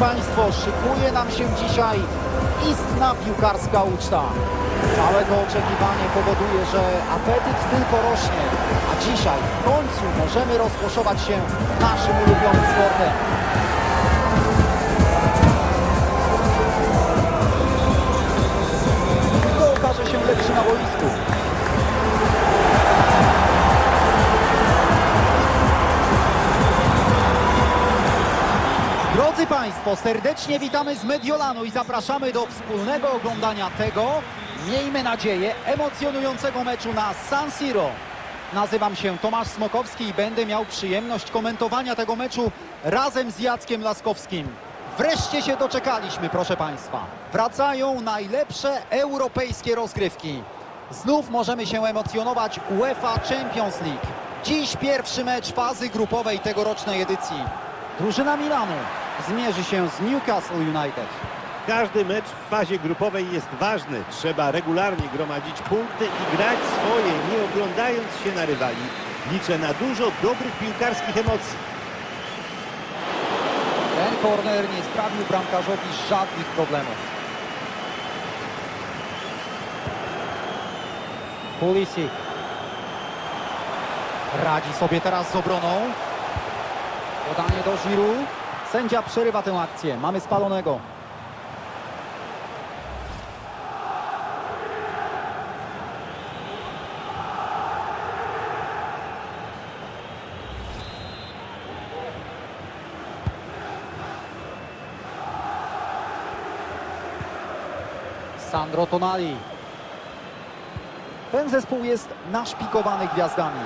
Państwo, szykuje nam się dzisiaj istna piłkarska uczta. Całe to oczekiwanie powoduje, że apetyt tylko rośnie, a dzisiaj w końcu możemy rozkoszować się naszym ulubionym sportem. Kto okaże się lepszy na boisku? Drodzy Państwo, serdecznie witamy z Mediolanu i zapraszamy do wspólnego oglądania tego, miejmy nadzieję, emocjonującego meczu na San Siro. Nazywam się Tomasz Smokowski i będę miał przyjemność komentowania tego meczu razem z Jackiem Laskowskim. Wreszcie się doczekaliśmy, proszę Państwa. Wracają najlepsze europejskie rozgrywki. Znów możemy się emocjonować UEFA Champions League. Dziś pierwszy mecz fazy grupowej tegorocznej edycji. Drużyna Milanu zmierzy się z Newcastle United. Każdy mecz w fazie grupowej jest ważny. Trzeba regularnie gromadzić punkty i grać swoje, nie oglądając się na rywali. Liczę na dużo dobrych piłkarskich emocji. Ten korner nie sprawił bramkarzowi żadnych problemów. Pulisic. Radzi sobie teraz z obroną. Podanie do Giroud. Sędzia przerywa tę akcję. Mamy spalonego. Sandro Tonali. Ten zespół jest naszpikowany gwiazdami.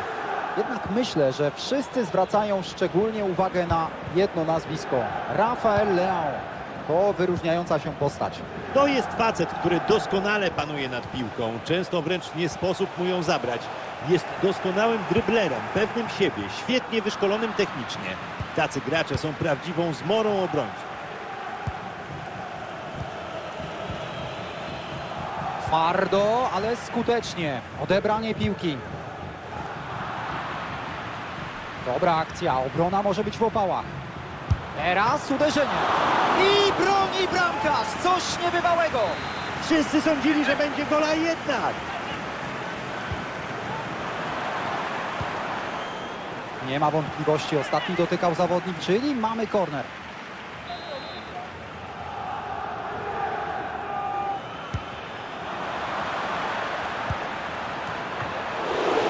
Jednak myślę, że wszyscy zwracają szczególnie uwagę na jedno nazwisko. Rafael Leao. To wyróżniająca się postać. To jest facet, który doskonale panuje nad piłką. Często wręcz nie sposób mu ją zabrać. Jest doskonałym dryblerem, pewnym siebie, świetnie wyszkolonym technicznie. Tacy gracze są prawdziwą zmorą obrońców. Twardo, ale skutecznie. Odebranie piłki. Dobra akcja. Obrona może być w opałach. Teraz uderzenie. I broni bramkarz. Coś niebywałego. Wszyscy sądzili, że będzie gola jednak. Nie ma wątpliwości. Ostatni dotykał zawodnik, czyli mamy korner.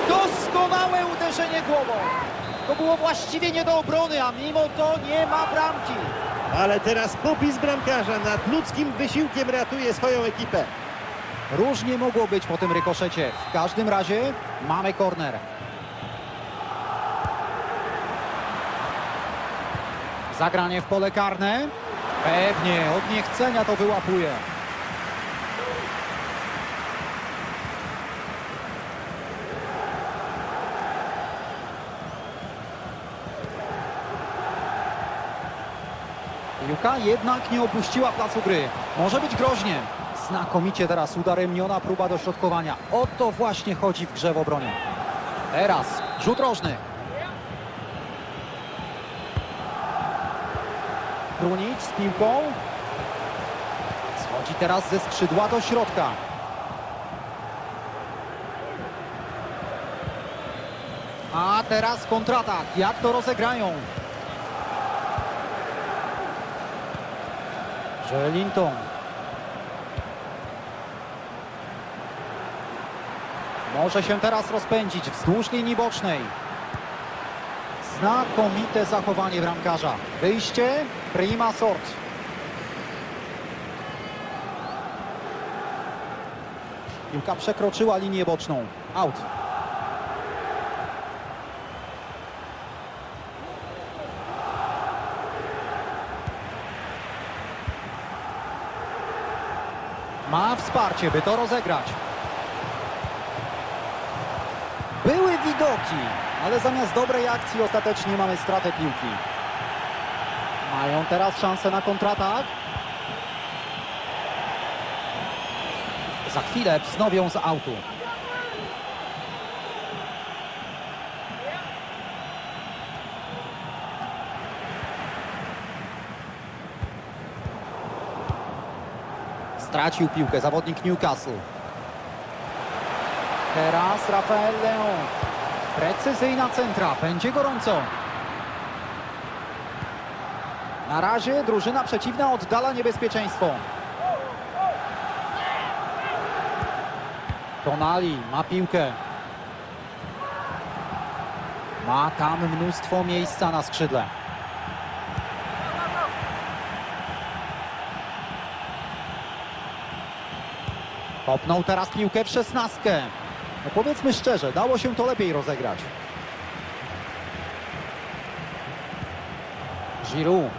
Doskonałe uderzenie głową. To było właściwie nie do obrony, a mimo to nie ma bramki. Ale teraz popis bramkarza nad ludzkim wysiłkiem ratuje swoją ekipę. Różnie mogło być po tym rykoszecie. W każdym razie mamy korner. Zagranie w pole karne. Pewnie, od niechcenia to wyłapuje. Jednak nie opuściła placu gry. Może być groźnie. Znakomicie teraz udaremniona próba dośrodkowania. O to właśnie chodzi w grze w obronie. Teraz rzut rożny. Krunic z piłką. Schodzi teraz ze skrzydła do środka. A teraz kontratak. Jak to rozegrają? Żelinton. Może się teraz rozpędzić wzdłuż linii bocznej. Znakomite zachowanie bramkarza. Wyjście prima sort. Piłka przekroczyła linię boczną. Out. Ma wsparcie, by to rozegrać. Były widoki, ale zamiast dobrej akcji ostatecznie mamy stratę piłki. Mają teraz szansę na kontratak. Za chwilę wznowią z autu. Stracił piłkę zawodnik Newcastle. Teraz Rafael Leon. Precyzyjna centra, będzie gorąco. Na razie drużyna przeciwna oddala niebezpieczeństwo. Tonali ma piłkę. Ma tam mnóstwo miejsca na skrzydle. Kopnął teraz piłkę w szesnastkę. No powiedzmy szczerze, dało się to lepiej rozegrać. Giroud.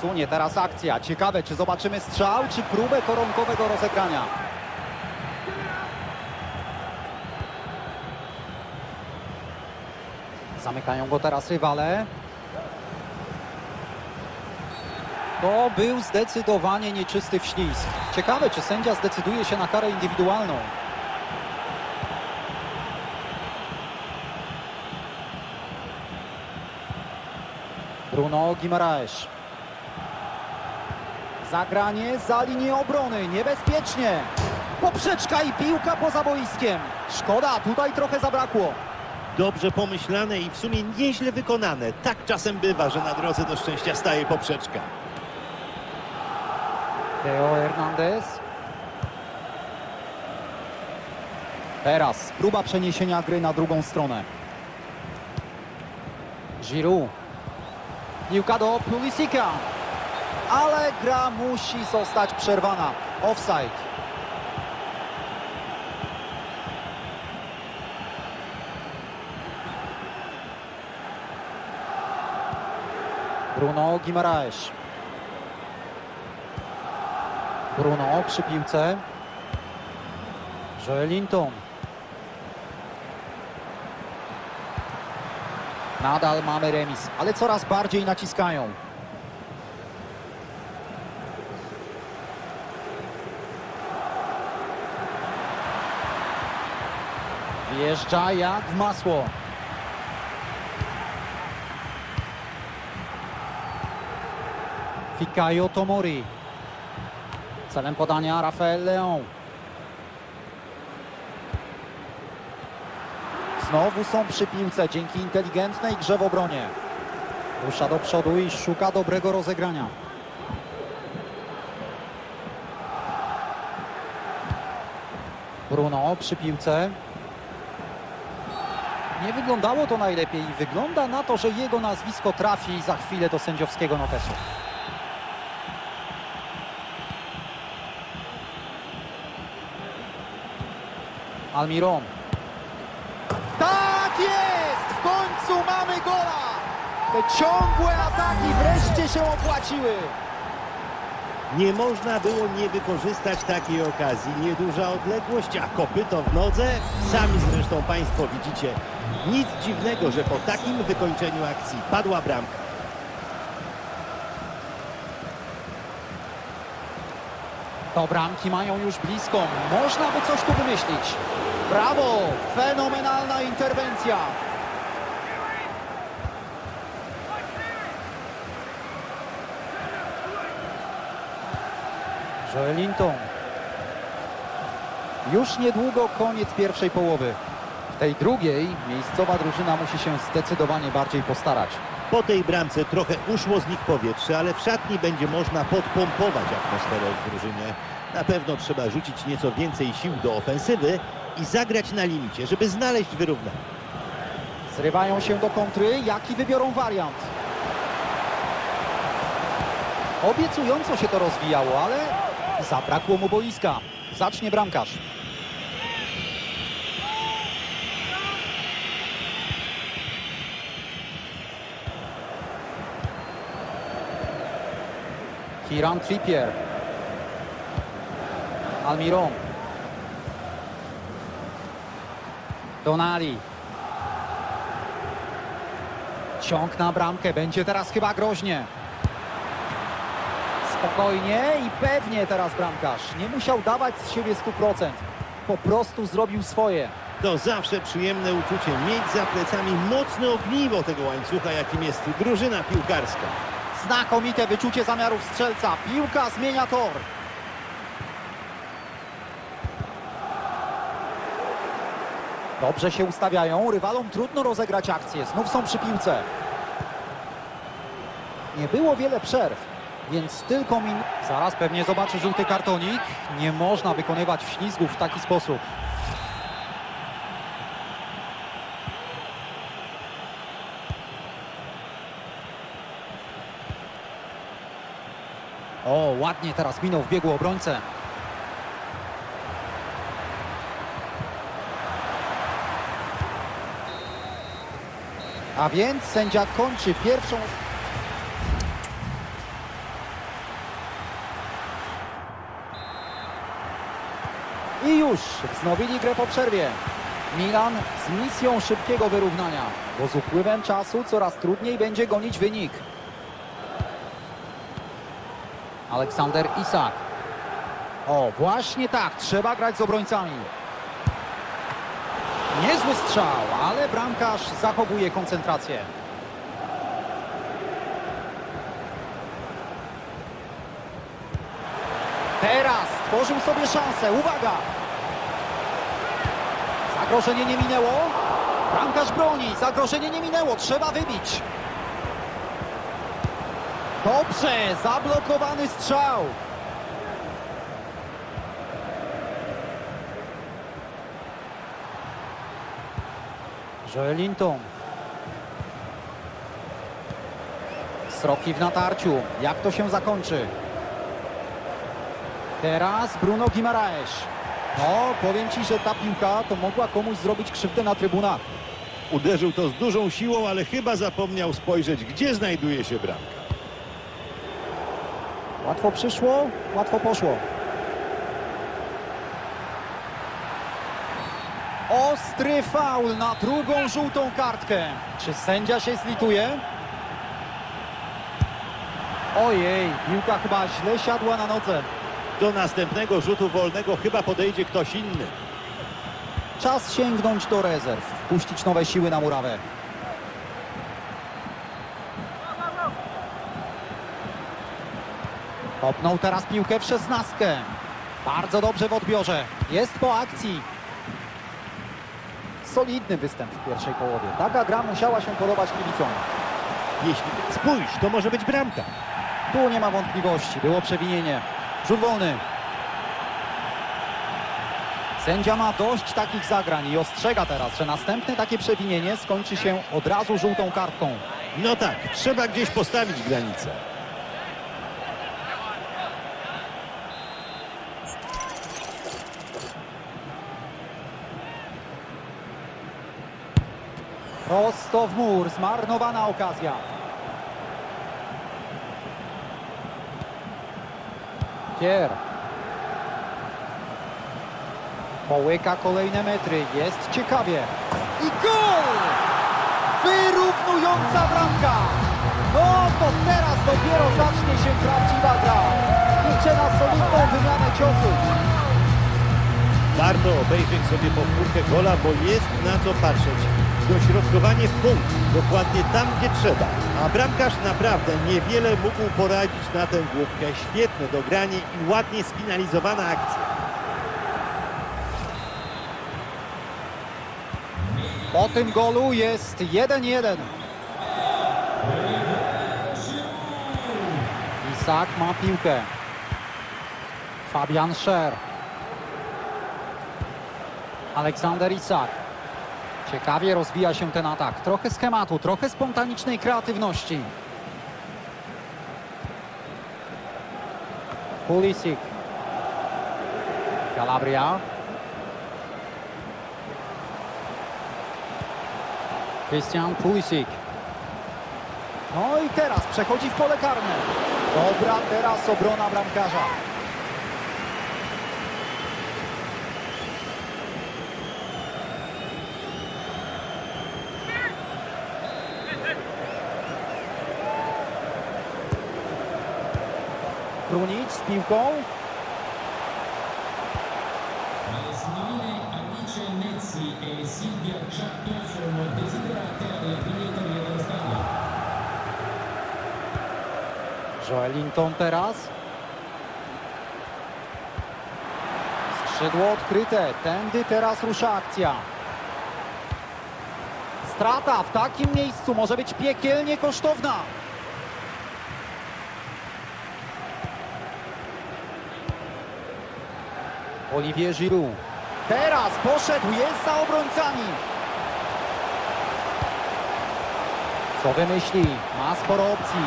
Sunie teraz akcja. Ciekawe, czy zobaczymy strzał, czy próbę koronkowego rozegrania. Zamykają go teraz rywale. To był zdecydowanie nieczysty wślizg. Ciekawe, czy sędzia zdecyduje się na karę indywidualną. Bruno Guimaraes. Zagranie za linię obrony. Niebezpiecznie. Poprzeczka i piłka poza boiskiem. Szkoda, tutaj trochę zabrakło. Dobrze pomyślane i w sumie nieźle wykonane. Tak czasem bywa, że na drodze do szczęścia staje poprzeczka. Teo Hernandez. Teraz próba przeniesienia gry na drugą stronę. Giroud. Piłka do Pulisika. Ale gra musi zostać przerwana. Offside. Bruno Guimaraes. Bruno przy piłce. Joelinton. Nadal mamy remis, ale coraz bardziej naciskają. Wjeżdża jak w masło. Fikayo Tomori. Celem podania Rafael Leon. Znowu są przy piłce dzięki inteligentnej grze w obronie. Rusza do przodu i szuka dobrego rozegrania. Bruno przy piłce. Nie wyglądało to najlepiej wygląda na to, że jego nazwisko trafi za chwilę do sędziowskiego notesu. Almiron. Tak jest! W końcu mamy gola! Te ciągłe ataki wreszcie się opłaciły. Nie można było nie wykorzystać takiej okazji. Nieduża odległość, a kopyto w nodze. Sami zresztą Państwo widzicie. Nic dziwnego, że po takim wykończeniu akcji padła bramka. To bramki mają już blisko. Można by coś tu wymyślić. Brawo! Fenomenalna interwencja. Joelinton. Już niedługo koniec pierwszej połowy. W tej drugiej miejscowa drużyna musi się zdecydowanie bardziej postarać. Po tej bramce trochę uszło z nich powietrze, ale w szatni będzie można podpompować atmosferę w drużynie. Na pewno trzeba rzucić nieco więcej sił do ofensywy i zagrać na limicie, żeby znaleźć wyrównanie. Zrywają się do kontry. Jaki wybiorą wariant? Obiecująco się to rozwijało, ale zabrakło mu boiska. Zacznie bramkarz. Kiran Trippier. Almiron. Donali. Ciąg na bramkę, będzie teraz chyba groźnie. Spokojnie i pewnie teraz bramkarz. Nie musiał dawać z siebie 100%. Po prostu zrobił swoje. To zawsze przyjemne uczucie mieć za plecami mocne ogniwo tego łańcucha, jakim jest drużyna piłkarska. Znakomite wyczucie zamiarów strzelca. Piłka zmienia tor. Dobrze się ustawiają, rywalom trudno rozegrać akcję, znów są przy piłce. Nie było wiele przerw, więc tylko min... Zaraz pewnie zobaczy żółty kartonik. Nie można wykonywać ślizgów w taki sposób. O, ładnie teraz minął w biegu obrońcę. A więc sędzia kończy pierwszą... I już wznowili grę po przerwie. Milan z misją szybkiego wyrównania, bo z upływem czasu coraz trudniej będzie gonić wynik. Aleksander Isak. O, właśnie tak, trzeba grać z obrońcami. Niezły strzał, ale bramkarz zachowuje koncentrację. Teraz stworzył sobie szansę. Uwaga! Zagrożenie nie minęło. Bramkarz broni. Zagrożenie nie minęło. Trzeba wybić. Dobrze, zablokowany strzał. Joelinton. Sroki w natarciu. Jak to się zakończy? Teraz Bruno Guimaraes. No, powiem Ci, że ta piłka to mogła komuś zrobić krzywdę na trybunach. Uderzył to z dużą siłą, ale chyba zapomniał spojrzeć, gdzie znajduje się bramka. Łatwo przyszło, łatwo poszło. Ostry faul na drugą żółtą kartkę. Czy sędzia się zlituje? Ojej, piłka chyba źle siadła na nodze. Do następnego rzutu wolnego chyba podejdzie ktoś inny. Czas sięgnąć do rezerw, wpuścić nowe siły na murawę. Popnął teraz piłkę w szesnastkę. Bardzo dobrze w odbiorze. Jest po akcji. Solidny występ w pierwszej połowie. Taka gra musiała się podobać kibicom. Jeśli spójrz, to może być bramka. Tu nie ma wątpliwości. Było przewinienie. Rzut wolny. Sędzia ma dość takich zagrań i ostrzega teraz, że następne takie przewinienie skończy się od razu żółtą kartką. No tak, trzeba gdzieś postawić granicę. Prosto w mur, zmarnowana okazja. Kier. Połyka kolejne metry, jest ciekawie. I gol! Wyrównująca bramka! No to teraz dopiero zacznie się prawdziwa gra. Liczę na solidną wymianę ciosów. Warto obejrzeć sobie powtórkę gola, bo jest na co patrzeć. Dośrodkowanie w punkt, dokładnie tam, gdzie trzeba. A bramkarz naprawdę niewiele mógł poradzić na tę główkę. Świetne dogranie i ładnie sfinalizowana akcja. Po tym golu jest 1-1. Isak ma piłkę. Fabian Scher. Aleksander Isak. Ciekawie rozwija się ten atak. Trochę schematu, trochę spontanicznej kreatywności. Pulisic. Calabria. Christian Pulisic. No i teraz przechodzi w pole karne. Dobra teraz obrona bramkarza. Biglietteria dello stadio. Joelinton teraz. Skrzydło odkryte. Tędy teraz rusza akcja. strata w takim miejscu może być piekielnie kosztowna. Olivier Giroud. Teraz poszedł, jest za obrońcami. Co wymyśli? Ma sporo opcji.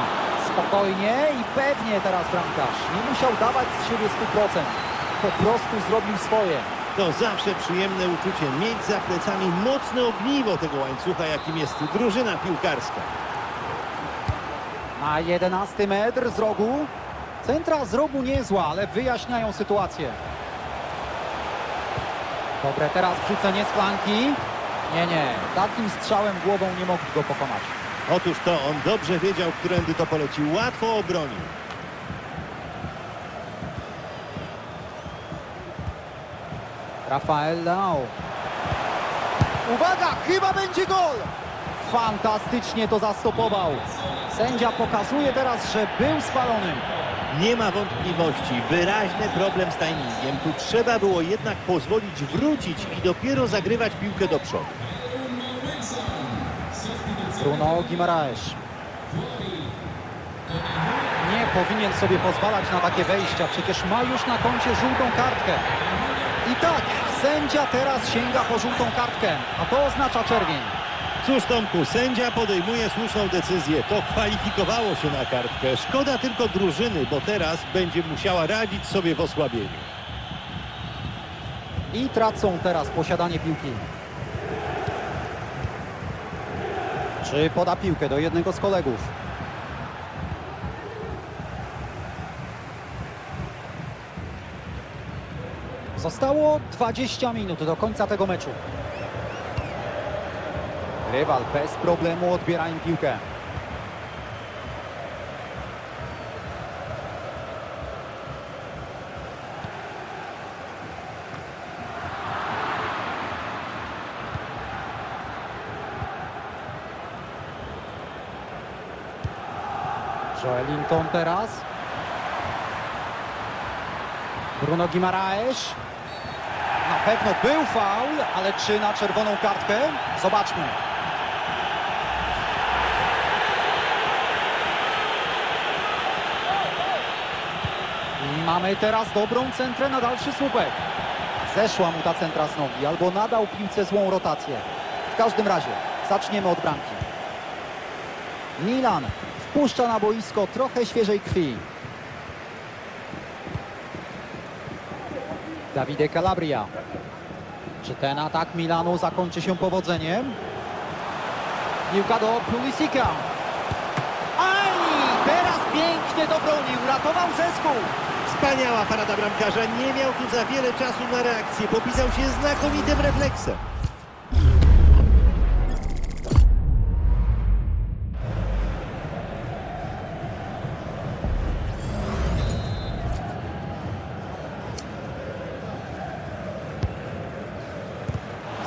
Spokojnie i pewnie teraz bramkarz. Nie musiał dawać z siebie 100%. Po prostu zrobił swoje. To zawsze przyjemne uczucie mieć za plecami mocne ogniwo tego łańcucha, jakim jest drużyna piłkarska. Na 11 metr z rogu. Centra z rogu niezła, ale wyjaśniają sytuację. Dobre teraz wrzucenie z flanki. Nie, nie. Takim strzałem głową nie mogli go pokonać. Otóż to on dobrze wiedział, którędy to polecił. Łatwo obronił. Rafael Leao. Uwaga, chyba będzie gol! Fantastycznie to zastopował. Sędzia pokazuje teraz, że był spalony. Nie ma wątpliwości, wyraźny problem z timingiem. Tu trzeba było jednak pozwolić wrócić i dopiero zagrywać piłkę do przodu. Bruno Guimaraes. Nie powinien sobie pozwalać na takie wejścia, przecież ma już na koncie żółtą kartkę. I tak, sędzia teraz sięga po żółtą kartkę, a to oznacza czerwień. Cóż Tomku, sędzia podejmuje słuszną decyzję. To kwalifikowało się na kartkę. Szkoda tylko drużyny, bo teraz będzie musiała radzić sobie w osłabieniu. I tracą teraz posiadanie piłki. Czy poda piłkę do jednego z kolegów? Zostało 20 minut do końca tego meczu. Rywal bez problemu odbiera im piłkę. Joelinton teraz. Bruno Guimaraes. Na pewno był faul, ale czy na czerwoną kartkę? Zobaczmy. Mamy teraz dobrą centrę na dalszy słupek. Zeszła mu ta centra z nogi, albo nadał piłce złą rotację. W każdym razie, zaczniemy od bramki. Milan wpuszcza na boisko trochę świeżej krwi. Davide Calabria. Czy ten atak Milanu zakończy się powodzeniem? Piłka do Pulisika. Aj! Teraz pięknie to bronił, ratował zespół. Wspaniała parada bramkarza. Nie miał tu za wiele czasu na reakcję. Popisał się znakomitym refleksem.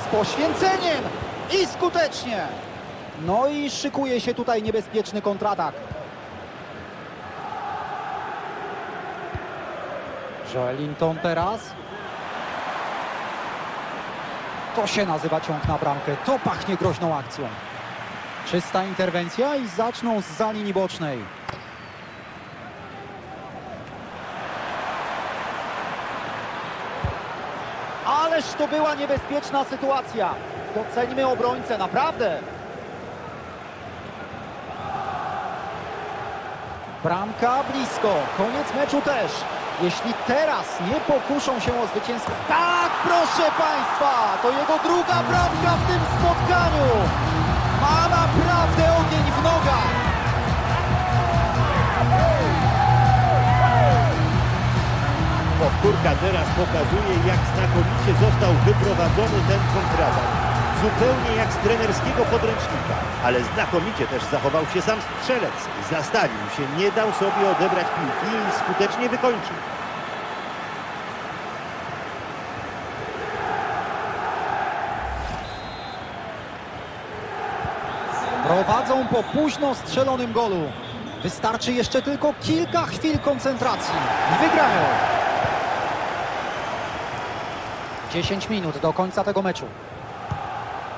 Z poświęceniem i skutecznie. No i szykuje się tutaj niebezpieczny kontratak. Joelinton teraz. To się nazywa ciąg na bramkę. To pachnie groźną akcją. Czysta interwencja i zaczną z linii bocznej. Ależ to była niebezpieczna sytuacja. Doceńmy obrońcę, naprawdę. Bramka blisko, koniec meczu też. Jeśli teraz nie pokuszą się o zwycięstwo... Tak, proszę Państwa, to jego druga bramka w tym spotkaniu. Ma naprawdę ogień w nogach. Powtórka teraz pokazuje, jak znakomicie został wyprowadzony ten kontratak. Zupełnie jak z trenerskiego podręcznika, ale znakomicie też zachował się sam strzelec. Zastawił się, nie dał sobie odebrać piłki i skutecznie wykończył. Prowadzą po późno strzelonym golu. Wystarczy jeszcze tylko kilka chwil koncentracji i wygrają. 10 minut do końca tego meczu.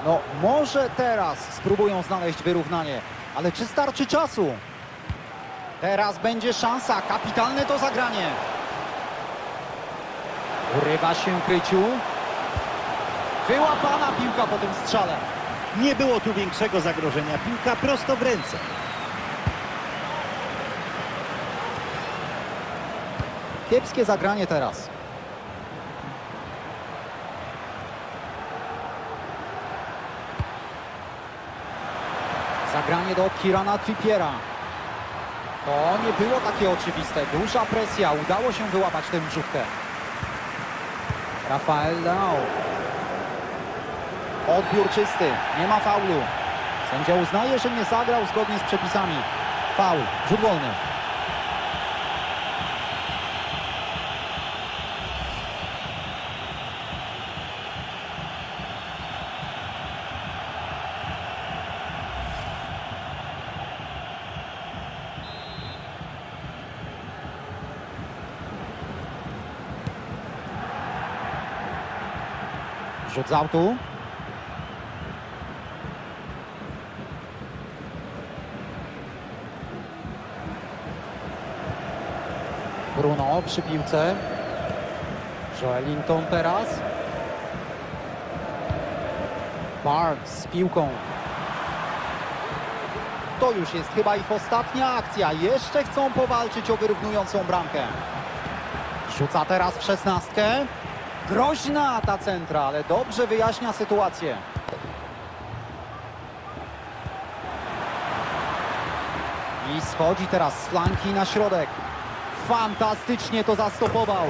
No może teraz spróbują znaleźć wyrównanie, ale czy starczy czasu? Teraz będzie szansa, kapitalne to zagranie. Urywa się kryciu. Wyłapana piłka po tym strzale. Nie było tu większego zagrożenia. Piłka prosto w ręce. Kiepskie zagranie teraz. Zagranie do Kirana Trippiera. To nie było takie oczywiste. Duża presja. Udało się wyłapać tę wrzutkę. Rafael Leao. Odbiór czysty. Nie ma faulu. Sędzia uznaje, że nie zagrał zgodnie z przepisami. Faul. Rzut wolny. Z autu. Bruno przy piłce. Joelinton teraz. Barnes z piłką. To już jest chyba ich ostatnia akcja. Jeszcze chcą powalczyć o wyrównującą bramkę. Rzuca teraz w szesnastkę. Groźna ta centra, ale dobrze wyjaśnia sytuację. I schodzi teraz z flanki na środek. Fantastycznie to zastopował.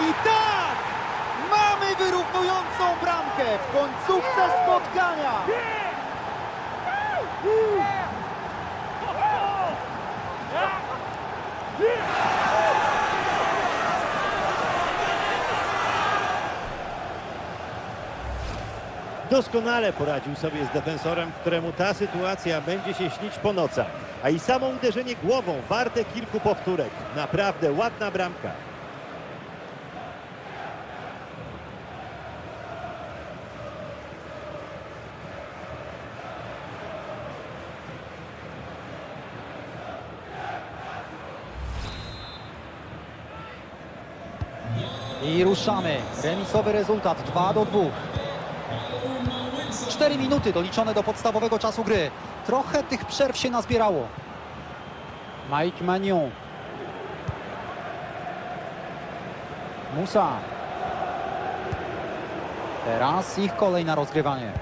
I tak! Mamy wyrównującą bramkę w końcówce spotkania. Doskonale poradził sobie z defensorem, któremu ta sytuacja będzie się śnić po nocach. A i samo uderzenie głową warte kilku powtórek. Naprawdę ładna bramka. I ruszamy. Remisowy rezultat 2 do 2. 4 minuty doliczone do podstawowego czasu gry. Trochę tych przerw się nazbierało. Mike Magnon. Musa. Teraz ich kolej na rozgrywanie.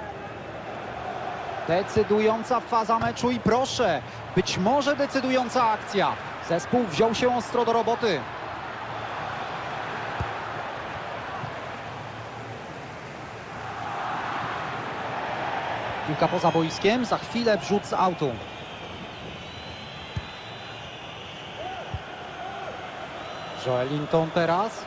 Decydująca faza meczu i proszę, być może decydująca akcja. Zespół wziął się ostro do roboty. Piłka poza boiskiem, za chwilę wrzut z autu. Joelinton teraz.